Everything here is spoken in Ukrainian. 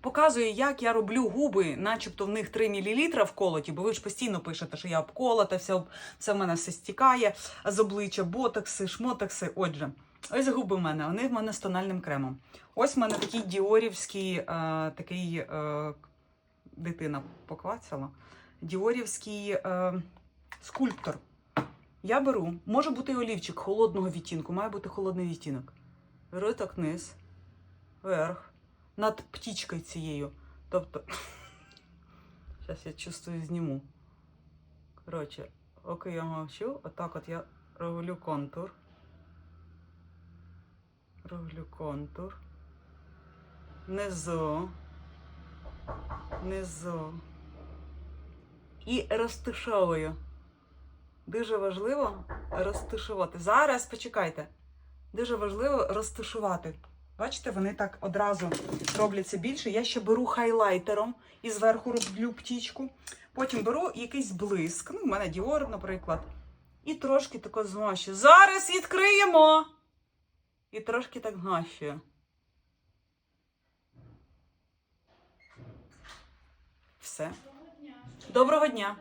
показує, як я роблю губи, начебто в них 3 мл вколоті, бо ви ж постійно пишете, що я обколота, все, все в мене все стікає з обличчя, ботокси, шмотокси. Отже, ось губи в мене, вони в мене з тональним кремом. Ось в мене такий діорівський, е, такий е, дитина поквацала. Діорівський е, скульптор. Я беру, може бути і олівчик холодного відтінку, має бути холодний відтінок. Беру так вниз, вверх, над птічкою цією. Тобто, зараз я чувствую, зніму. Коротше, поки я мовчу, отак от я роблю контур. Роблю контур. Внизу. Внизу. І розташовую. Дуже важливо розташувати. Зараз почекайте. Дуже важливо розташувати. Бачите, вони так одразу робляться більше. Я ще беру хайлайтером і зверху роблю птічку. Потім беру якийсь блиск. Ну, в мене Діор, наприклад. І трошки тако змащую. Зараз відкриємо! І трошки так змащую. Все. Доброго дня!